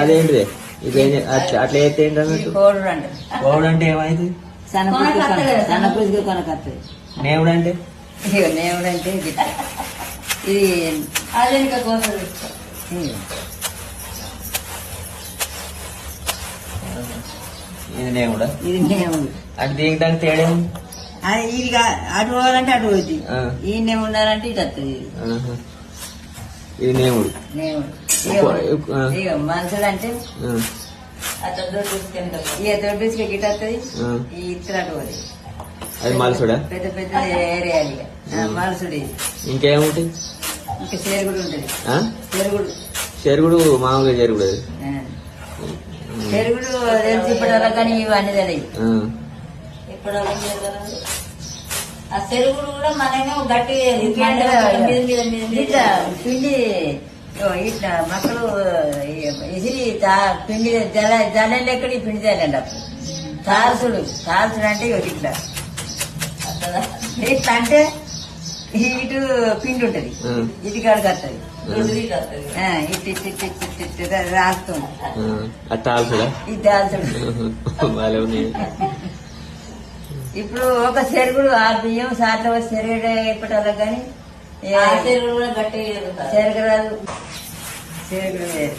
అదేంటిది? ఇది అట్లా అట్లా అయితే ఈ కోడు అంట గౌడు అంటే ఏమైంది కొనకత్తది నేవుడు అంటే నేవుడంటే? గిట్ట ఇది. అదే ఇంకా కోసం ఇగో. ఇది నేవుడా? ఇది నేవుడు. అంటే దీనికి దానికి తేడా ఇది అటు పోవాలంటే అటు పోతుంది. ఈయనే ఉండాలంటే ఇటు వస్తుంది ఇది. ఇక మనుషులు అంటే అది మలసుడా పెద్ద పెద్ద ఏరియాలు ఇక ఆ, మనుషుడు ఇది. ఇంకేముంటాయి ఇంకా చేరుగుడు ఉంటుంది? చెరుగుడు చెరుగుడు మామూలుగా చెరుగుడు అది. చెరుగుడు తెలిసి ఇప్పటి వరకు కానీ ఇవన్నీ తెలియదు. ఆ. ఆ చెరువులు కూడా మనమే గట్టి ఇట్లా పిండి ఇట్లా మక్కలు ఇసిరి తా- పిండి జల జలం లెక్కడి పిండి జల్లండి అప్పుడు తాల్సుడు తాల్సుడు అంటే ఇగో ఇట్లా ఇట్లా అంటే ఇటు పిండి ఉంటది. ఇటు కాడికి వస్తుంది తాల్సుడా ఇది ఉన్నాయి ఇప్పుడు ఒక చెరుగుడు ఆ బియ్యం సార్లు చెరుగుడు ఎప్పటి కానీ ఆ చెరువులు కూడా. చెరగరాదు చెరుగుడు వేరు